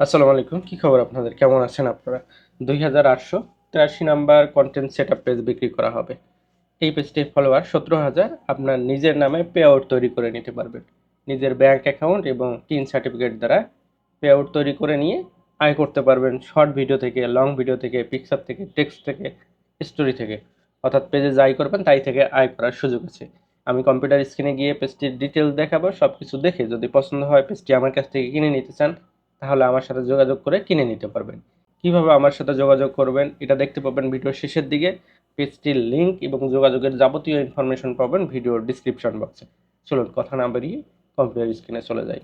আসসালামু আলাইকুম, কি খবর আপনাদের? কেমন আছেন আপনারা? দুই হাজার আটশো তিরাশি নাম্বার কন্টেন্ট সেট পেজ বিক্রি করা হবে। এই পেজটি ফলোয়ার সতেরো হাজার, আপনার নিজের নামে পে আউট তৈরি করে নিতে পারবেন। নিজের ব্যাংক অ্যাকাউন্ট এবং টিন সার্টিফিকেট দ্বারা পে আউট তৈরি করে নিয়ে আয় করতে পারবেন শর্ট ভিডিও থেকে লং ভিডিও থেকে পিকচার থেকে টেক্সট থেকে স্টোরি থেকে। অর্থাৎ পেজে যাই করবেন, তাই থেকে আয় করার সুযোগ আছে। আমি কম্পিউটার স্ক্রিনে গিয়ে পেজটির ডিটেলস দেখাবো সব কিছু দেখে যদি পছন্দ হয় পেজটি আমার কাছ থেকে কিনে নিতে চান তাহলে আমার সাথে যোগাযোগ করে কিনে নিতে পারবেন। কীভাবে আমার সাথে যোগাযোগ করবেন, এটা দেখতে পাবেন ভিডিওর শেষের দিকে। পেজটির লিঙ্ক এবং যোগাযোগের যাবতীয় ইনফরমেশন পাবেন ভিডিওর ডিসক্রিপশন বক্সে চলুন, কথা না বেরিয়ে কম্পিউটার স্ক্রিনে চলে যাই।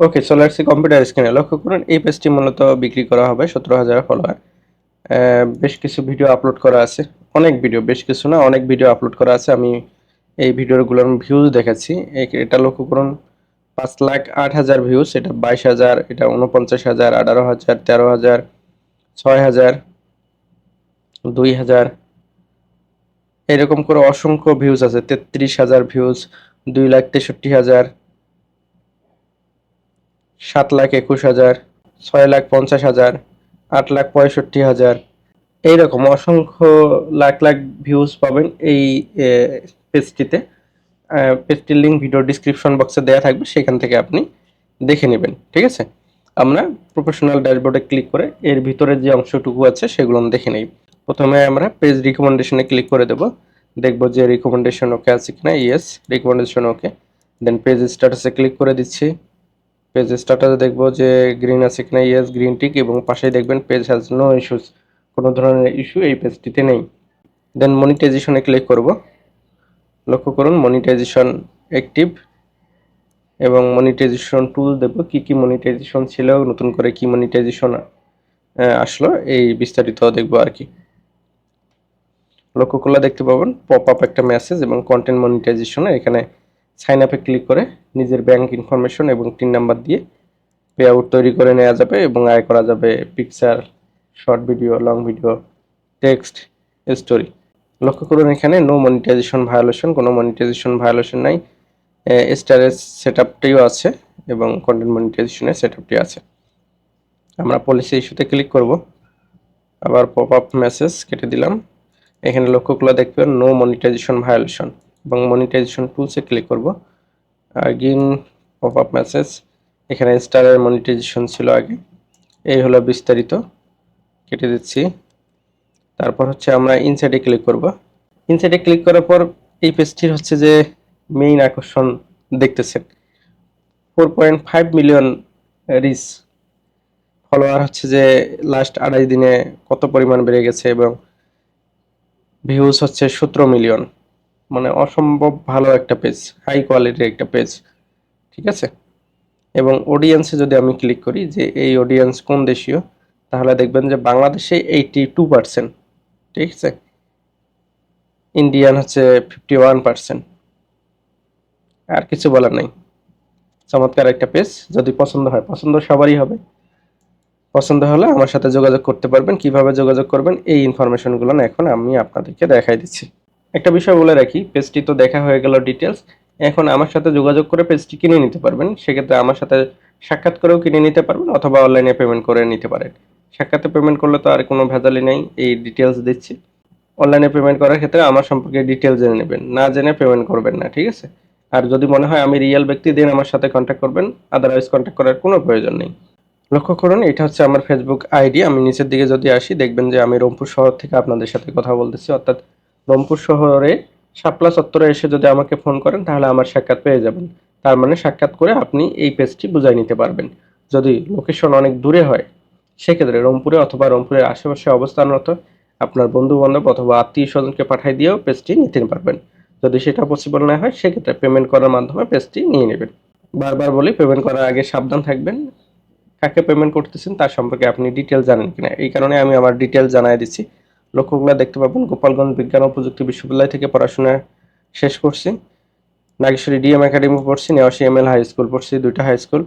ওকে চলে আসছি কম্পিউটার স্ক্রিনে লক্ষ্য করুন, এই পেজটি মূলত বিক্রি করা হবে সতেরো হাজার ফলোয়ার বেশ কিছু ভিডিও আপলোড করা আছে। অনেক ভিডিও বেশ কিছু না, অনেক ভিডিও আপলোড করা আছে। আমি এই ভিডিওগুলোর ভিউজ দেখাচ্ছি। এটা লক্ষ্য করুন পাঁচ লাখ আট হাজার ভিউজ এটা বাইশ হাজার, এটা উনপঞ্চাশ হাজার, আঠারো হাজার, তেরো হাজার, ছয় হাজার, দুই হাজার। এরকম করে অসংখ্য ভিউজ আছে, তেত্রিশ হাজার ভিউজ দুই লাখ তেষট্টি হাজার, সাত লাখ একুশ হাজার, ছয় লাখ পঞ্চাশ হাজার, আট লাখ পঁয়ষট্টি হাজার। এইরকম অসংখ্য লাখ লাখ ভিউজ পাবেন এই পেজটিতে পেজটির লিঙ্ক ভিডিও ডিসক্রিপশন বক্সে দেওয়া থাকবে, সেখান থেকে আপনি দেখে নেবেন, ঠিক আছে? আমরা প্রফেশনাল ড্যাশবোর্ডে ক্লিক করে এর ভিতরে যে অংশটুকু আছে, সেগুলো দেখে নেই। প্রথমে আমরা পেজ রিকমেন্ডেশনে ক্লিক করে দেব। দেখব যে রিকমেন্ডেশন ওকে আছে কিনা? Yes recommendation okay then page স্ট্যাটাসে ক্লিক করে দিচ্ছি। পেজ স্ট্যাটাসে দেখব যে গ্রিন আছে কিনা? ইয়েস গ্রিন টিক এবং পাশেই দেখবেন পেজ হ্যাজ নো ইস্যুস কোনো ধরনের ইস্যু এই পেজটিতে নেই। দেন মনিটাইজেশনে ক্লিক করব। লক্ষ্য করুন মনিটাইজেশন অ্যাক্টিভ এবং মনিটাইজেশন টুল দেব কি কি মনিটাইজেশন ছিল, নতুন করে কি মনিটাইজেশন আসলো, এই বিস্তারিত দেখব আর কি। লক্ষ্য করলে দেখতে পাবেন পপ আপ একটা মেসেজ এবং কন্টেন্ট মনিটাইজেশনে এখানে সাইন আপে ক্লিক করে নিজের ব্যাংক ইনফরমেশন এবং টিন নাম্বার দিয়ে পে আউট তৈরি করে নেওয়া যাবে এবং আয় করা যাবে picture short video long video text story লক্ষ্য করুন এখানে নো মনিটাইজেশন ভায়োলেশন কোনো মনিটাইজেশন ভায়োলেশন নাই। স্টারের সেট আপটিও আছে এবং কন্টেন্ট মনিটাইজেশনের সেট আপটি আছে। আমরা পলিসি ইস্যুতে ক্লিক করব। আবার পপ আপ মেসেজ কেটে দিলাম। এখানে লক্ষ্য করলে দেখবেন নো মনিটাইজেশন ভায়োলেশন এবং মনিটাইজেশন টুলসে ক্লিক করব। গিন পপ আপ মেসেজ এখানে স্টারের মনিটাইজেশন ছিল আগে। এই হলো বিস্তারিত। কেটে দিচ্ছি। তারপর হচ্ছে আমরা ইনসাইডে ক্লিক করব। ইনসাইডে ক্লিক করার পর এই পেজটির হচ্ছে যে মেইন আকর্ষণ দেখতেছেন। Four point five million reach follower হচ্ছে যে লাস্ট আড়াই দিনে কত পরিমাণ বেড়ে গেছে এবং ভিউজ হচ্ছে সতেরো মিলিয়ন মানে অসম্ভব ভালো একটা পেজ হাই কোয়ালিটির একটা পেজ ঠিক আছে? এবং অডিয়েন্সে যদি আমি ক্লিক করি যে এই অডিয়েন্স কোন দেশীয়, তাহলে দেখবেন যে বাংলাদেশে এইটি টু পার্সেন্ট ঠিক আছে? ইন্ডিয়ান হচ্ছে ফিফটি ওয়ান পার্সেন্ট আর কিছু বলার নেই। চমৎকার একটা পেজ যদি পছন্দ হয়, পছন্দ সবারই হবে। পছন্দ হলে আমার সাথে যোগাযোগ করতে পারবেন। কীভাবে যোগাযোগ করবেন, এই ইনফরমেশনগুলো না এখন আমি আপনাদেরকে দেখাই দিচ্ছি। একটা বিষয় বলে রাখি পেজটি তো দেখা হয়ে গেল ডিটেলস এখন আমার সাথে যোগাযোগ করে পেজটি কিনে নিতে পারবেন। সেক্ষেত্রে আমার সাথে সাক্ষাৎ করেও কিনে নিতে পারবেন, অথবা অনলাইনে পেমেন্ট করে নিতে পারেন। সাক্ষাতে পেমেন্ট করলে তো আর কোনো ভেজালি নেই, এই ডিটেলস দিচ্ছি। অনলাইনে পেমেন্ট করার ক্ষেত্রে আমার সম্পর্কে ডিটেলস জেনে নেবেন, না জেনে পেমেন্ট করবেন না, ঠিক আছে? আর যদি মনে হয় আমি রিয়েল ব্যক্তি দেন আমার সাথে কন্ট্যাক্ট করবেন আদারওয়াইজ কন্ট্যাক্ট করার কোনো প্রয়োজন নেই। লক্ষ্য করুন, এটা হচ্ছে আমার ফেসবুক আইডি আমি নিচের দিকে যদি আসি, দেখবেন যে আমি রংপুর শহর থেকে আপনাদের সাথে কথা বলতেছি, অর্থাৎ রংপুর শহরে শাপলা চত্বরে এসে যদি আমাকে ফোন করেন, তাহলে আমার সাক্ষাৎ পেয়ে যাবেন। তার মানে সাক্ষাৎ করে আপনি এই পেজটি বুঝাই নিতে পারবেন। যদি লোকেশন অনেক দূরে হয় সেক্ষেত্রে রংপুরে অথবা রংপুরের আশেপাশে অবস্থানরত আপনার বন্ধু বান্ধব অথবা আত্মীয় স্বজনকে পাঠিয়ে দিয়েও পেজটি নিতে পারবেন। যদি সেটা পসিবল না হয়, সেক্ষেত্রে পেমেন্ট করার মাধ্যমে পেজটি নিয়ে নেবেন। বারবার বলি পেমেন্ট করার আগে সাবধান থাকবেন। কাকে পেমেন্ট করতেছেন তার সম্পর্কে আপনি ডিটেল জানেন কিনা। এই কারণে আমি আমার ডিটেল জানাই দিচ্ছি। লক্ষ্যগুলো দেখতে পাবেন। গোপালগঞ্জ বিজ্ঞান ও প্রযুক্তি বিশ্ববিদ্যালয় থেকে পড়াশোনা শেষ করছি। নাগেশ্বরী ডিএম একাডেমি পড়ছি, Newashi M L high school পড়ছি, দুইটা হাই স্কুল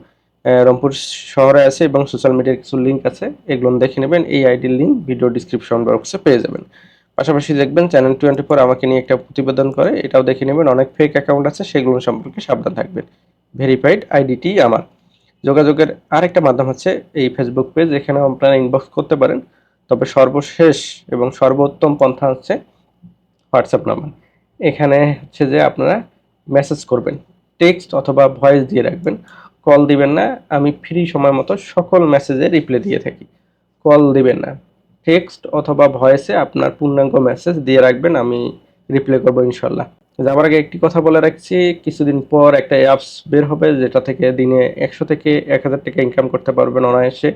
রংপুর শহরে আছে এবং সোশ্যাল মিডিয়ার কিছু লিঙ্ক আছে, এগুলো দেখে নেবেন। এই আইডির লিঙ্ক ভিডিও ডিসক্রিপশন বক্সে পেয়ে যাবেন। পাশাপাশি দেখবেন চ্যানেল টোয়েন্টি ফোর আমাকে নিয়ে একটা প্রতিবেদন করে, এটাও দেখে নেবেন। অনেক ফেক অ্যাকাউন্ট আছে, সেগুলো সম্পর্কে সাবধান থাকবেন। ভেরিফাইড আইডিটি আমার। যোগাযোগের আরেকটা মাধ্যম হচ্ছে এই ফেসবুক পেজ এখানে আপনারা ইনবক্স করতে পারেন। তবে সর্বশেষ এবং সর্বোত্তম পন্থা হচ্ছে হোয়াটসঅ্যাপ নাম্বার এখানে হচ্ছে যে আপনারা মেসেজ করবেন টেক্সট অথবা ভয়েস দিয়ে রাখবেন। কল দিবেন না, আমি ফ্রি সময় মতো সকল মেসেজে রিপ্লাই দিয়ে থাকি। কল দিবেন না। টেক্সট অথবা ভয়েসে আপনার পূর্ণাঙ্গ মেসেজ দিয়ে রাখবেন, আমি রিপ্লাই করব ইনশাল্লাহ। যাবার আগে একটি কথা বলে রাখছি, কিছুদিন পর একটা অ্যাপস বের হবে, যেটা থেকে দিনে একশো থেকে এক হাজার টাকা ইনকাম করতে পারবেন অনায়াসে,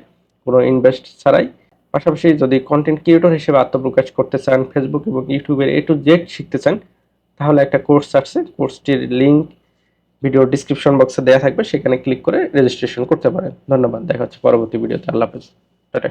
কোনো ইনভেস্ট ছাড়াই। পাশাপাশি যদি কন্টেন্ট ক্রিয়েটর হিসেবে আত্মপ্রকাশ করতে চান ফেসবুক এবং ইউটিউবের এ টু জেড শিখতে চান, তাহলে একটা কোর্স আসছে কোর্সটির লিঙ্ক ভিডিও ডিসক্রিপশন বক্সে দেওয়া থাকবে, সেখানে ক্লিক করে রেজিস্ট্রেশন করতে পারেন। ধন্যবাদ, দেখা হচ্ছে পরবর্তী ভিডিওতে। আল্লাহ হাফেজ। টাটা।